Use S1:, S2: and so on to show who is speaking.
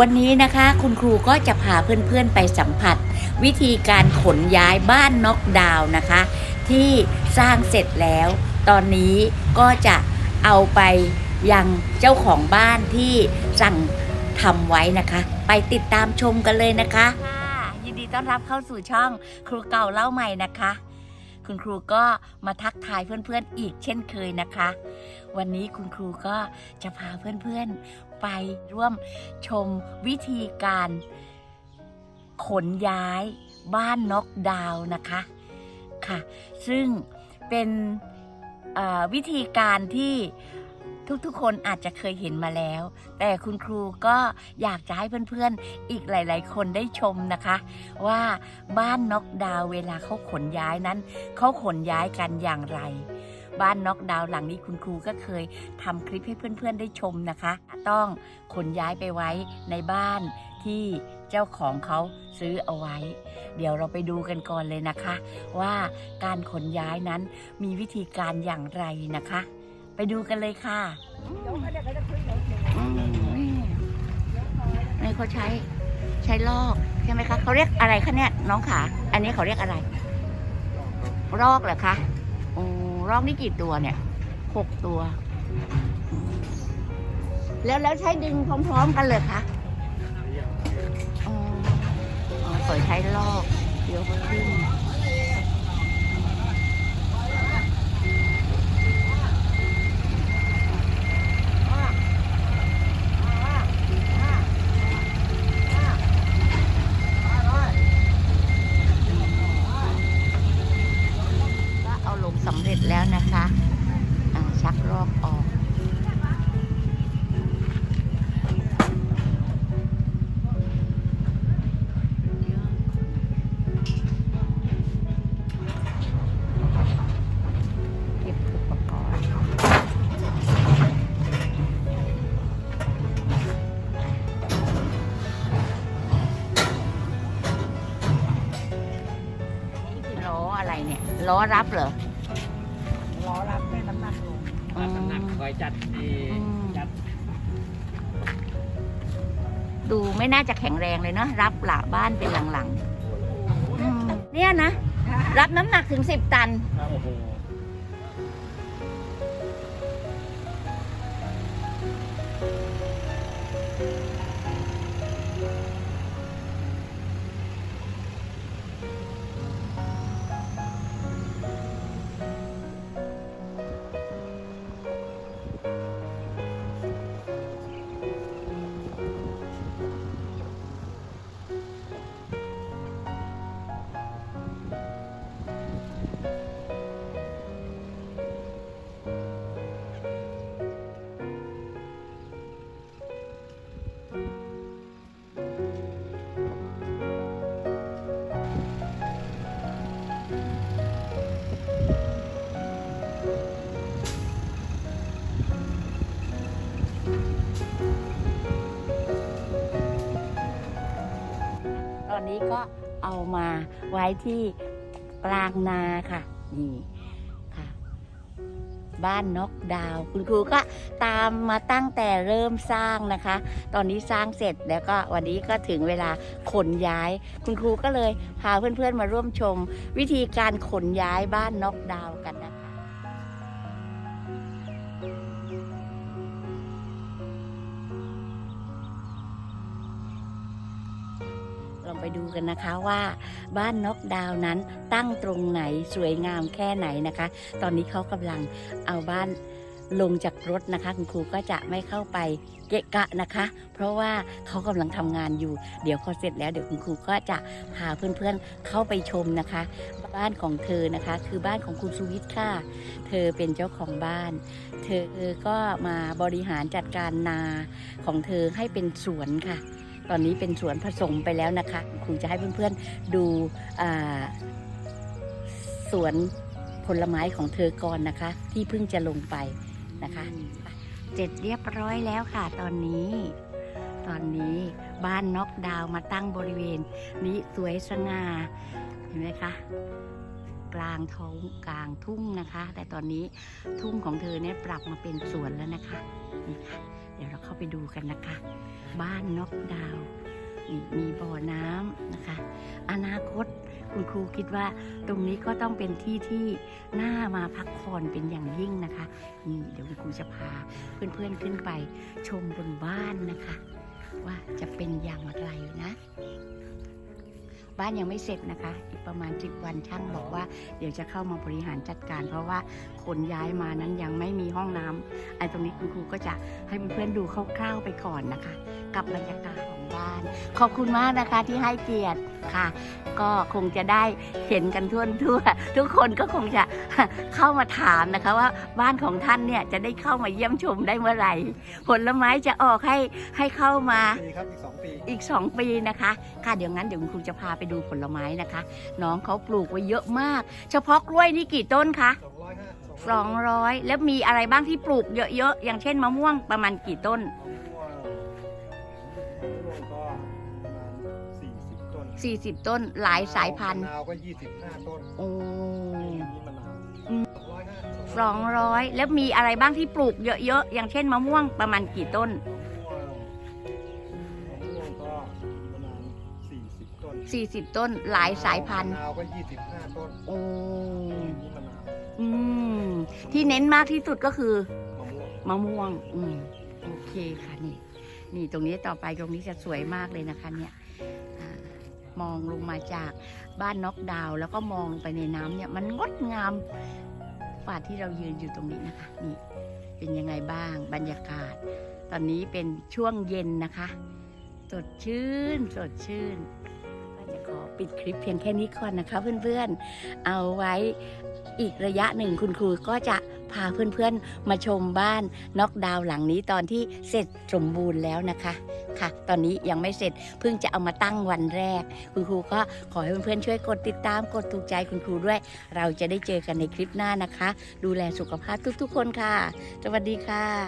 S1: วันนี้นะคะคุณครูก็จะพาเพื่อนๆไปสัมผัส วิธีการขนย้ายบ้านน็อกดาวน์นะคะ ที่สร้างเสร็จแล้ว ตอนนี้ก็จะเอาไปยังเจ้าของบ้านที่สั่งทำไว้นะคะ ไปติดตามชมกันเลยนะคะยินดีต้อนรับเข้าสู่ช่องครูเก่าเล่าใหม่นะคะ คุณครูก็มาทักทายเพื่อนๆอีกเช่นเคยนะคะ วันนี้คุณครูก็จะพาเพื่อนๆไปร่วมชมวิธีการ ขนย้ายบ้านนกดาวนะคะค่ะ ซึ่งเป็นวิธีการที่ ทุกๆ คนอาจจะเคยเห็นมาแล้ว แต่คุณครูก็อยากจะให้เพื่อนๆ อีกหลายๆ คนได้ชมนะคะ ว่าบ้านน็อกดาวเวลาเขาขนย้ายนั้นเขาขนย้ายกันอย่างไร บ้านน็อกดาวหลังนี้คุณครูก็เคยทำคลิปให้เพื่อนๆ ได้ชมนะคะ ต้องขนย้ายไปไว้ในบ้านที่เจ้าของเขาซื้อเอาไว้ เดี๋ยวเราไปดูกันก่อนเลยนะคะ ว่าการขนย้ายนั้นมีวิธีการอย่างไรนะคะ ไปดูกันเลยค่ะนี่เขาใช้ใช้ลอกใช่ไหมคะเขาเรียกอะไรคะเนี่ยน้องขา อันนี้เขาเรียกอะไรรอกเหรอคะโอ้รอกนี่กี่ตัวเนี่ยหกตัว แล้วแล้วใช้ดึงพร้อม ๆ กันเลยคะอ๋อเขาใช้ลอก ล้อรับเหรอ
S2: ล้อรับได้น้ำหนักลง
S1: อืม
S3: น้ำหนักคอยจัดเอ
S1: อืม
S3: จัด
S1: ดูไม่น่าจะแข็งแรงเลยเนาะรับหลาบ้านเป็นหลังๆอืมเนี่ยนะ รับน้ำหนักถึงสิบตัน
S3: โอ้โห
S1: นี้ก็เอามาไว้ที่กลางนาค่ะนี่ค่ะ บ้านนกดาว คุณครูก็ตามมาตั้งแต่เริ่มสร้างนะคะ ตอนนี้สร้างเสร็จแล้วก็วันนี้ก็ถึงเวลาขนย้าย คุณครูก็เลยพาเพื่อนๆมาร่วมชม วิธีการขนย้ายบ้านนกดาวกันนะคะ ดูกันนะคะว่าบ้านนกดาวนั้นตั้งตรงไหนสวยงามแค่ไหนนะคะ ตอนนี้เขากำลังเอาบ้านลงจากรถนะคะคุณครูก็จะไม่เข้าไปเกะกะนะคะ เพราะว่าเขากำลังทำงานอยู่ เดี๋ยวพอเสร็จแล้วเดี๋ยวคุณครูก็จะพาเพื่อนๆเข้าไปชมนะคะ บ้านของเธอนะคะ คือบ้านของคุณสุวิทย์ค่ะ เธอเป็นเจ้าของบ้าน เธอก็มาบริหารจัดการนาของเธอให้เป็นสวนค่ะ ตอนนี้เป็นสวนผสมไปแล้วนะคะครูจะให้เพื่อนๆดูสวนผลไม้ของเธอก่อนนะคะ ที่เพิ่งจะลงไปนะคะเสร็จเรียบร้อยแล้วค่ะตอนนี้ ตอนนี้บ้านน็อกดาวมาตั้งบริเวณ นี้สวยสง่าเห็นไหมคะกลางท้องกลางทุ่งนะคะ แต่ตอนนี้ทุ่งของเธอเนี่ยปรับมาเป็นสวนแล้วนะคะนี่ค่ะ ดี๋ยวเราเข้าไปดูกันนะคะ บ้านน็อกดาวนี่มีบ่อน้ำนะคะ อนาคตคุณครูคิดว่าตรงนี้ก็ต้องเป็นที่ที่น่ามาพักผ่อนเป็นอย่างยิ่งนะคะนี่เดี๋ยวคุณครูจะพาเพื่อนๆขึ้นไปชมบนบ้านนะคะ ว่าจะเป็นอย่างไรนะ บ้านยังไม่เสร็จนะคะ อีกประมาณ 10 วันช่างบอกว่า เดี๋ยวจะเข้ามาบริหารจัดการ เพราะว่าขนย้ายมานั้นยังไม่มีห้องน้ำไอ้ตรงนี้คุณครูก็จะให้เพื่อนๆดูคร่าวๆไปก่อนนะคะ กับบรรยากาศของ บ้าน ขอบคุณมากนะคะที่ให้เกียรติค่ะ ก็คงจะได้เห็นกันทั่วทั่วๆทุกคนก็คงจะเข้ามาถามนะคะว่าบ้านของท่านเนี่ยจะได้เข้ามาเยี่ยมชมได้เมื่อไหร่ ผลไม้จะออกให้ให้เข้ามา
S3: ปีครับอีก2ปี
S1: อีก2ปีนะคะ ค่ะเดี๋ยวงั้นเดี๋ยวคุณครูจะพาไปดูผลไม้นะคะ น้องเขาปลูกไว้เยอะมาก เฉพาะกล้วยนี่กี่ต้นคะ
S3: 205
S1: 200แล้วมีอะไรบ้างที่ปลูกเยอะๆอย่างเช่นมะม่วงประมาณกี่ต้น
S3: 40ต้น
S1: 40 ต้นหลายสายพันธุ์
S3: มะนาวก็25ต้น
S1: โอ้
S3: นี่มะนาว
S1: อืม
S3: 205
S1: 200แล้วมีอะไรบ้างที่ปลูกเยอะๆ อย่างเช่นมะม่วงประมาณกี่ต้น
S3: มะม่วงมะม่วงก็ประมาณ40ต้น
S1: 40 ต้นหลายสายพันธุ์
S3: มะนาวก็25ต้น
S1: โอ้
S3: นี่มะนาว
S1: อืม ที่เน้นมากที่สุดก็คือ
S3: มะม่วง
S1: มะม่วง อืม โอเคค่ะนี่ นี่ตรงนี้ต่อไปตรงนี้จะสวยมากเลยนะคะเนี่ยอา มองลงมาจากบ้านน็อกดาวแล้วก็มองลงไปในน้ำเนี่ยมันงดงามฝ่าที่เรายืนอยู่ตรงนี้นะคะนี่เป็นยังไงบ้างบรรยากาศ ตอนนี้เป็นช่วงเย็นนะคะ สดชื่น สดชื่นก็จะขอปิดคลิปเพียงแค่นี้ก่อนนะคะเพื่อนๆ เอาไว้ อีกระยะหนึ่งคุณครูก็จะพาเพื่อนๆ มาชมบ้านน็อกดาวน์หลังนี้ตอนที่เสร็จสมบูรณ์แล้วนะคะค่ะ ตอนนี้ยังไม่เสร็จเพิ่งจะเอามาตั้งวันแรก คุณครูก็ขอให้เพื่อนๆช่วยกดติดตามกดถูกใจคุณครูด้วย เราจะได้เจอกันในคลิปหน้านะคะ ดูแลสุขภาพทุกๆ คนค่ะ สวัสดีค่ะ